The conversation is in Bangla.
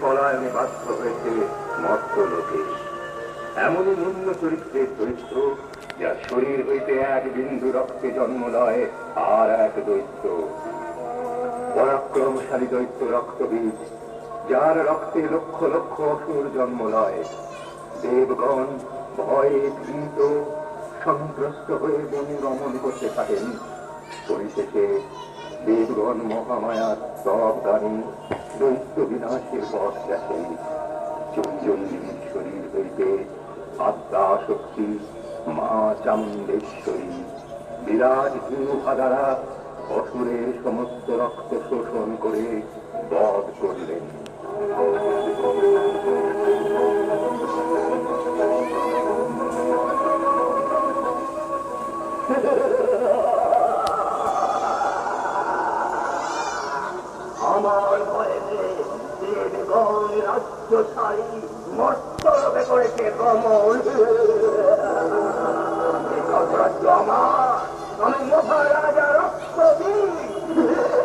পলায়নে বাধ্য হয়েছে মত্ত লোকে এমনই নিম্ন চরিত্রের চরিত্র যার শরীর হইতে এক বিন্দু রক্তে জন্ম লয় আর এক দৈত্য। পরাক্রমশালী দৈত্য রক্তবীজ, যার রক্তে লক্ষ লক্ষ অসুর জন্ম লয়। দেবগণ ভয়ে ভীত, সন্ত্রস্ত হয়ে বনে গমন করতে থাকেন। পরিশেষে দেবগণ মহামায়ার সব গানে দৈত্য বিনাশের পথ দেখেন চঞ্চল্লীর শরীর হইতে আত্মা শক্তি মা চামুণ্ডেশ্বরী। বিরাজ দ্বারা অসুরের সমস্ত রক্ত শোষণ করে বধ করলেন। আমার হয়েছে দীর্ঘ রাজ্যশায়ী মস্তরবে করেছে কমল আমার আমি মহারাজা রক্ত দিই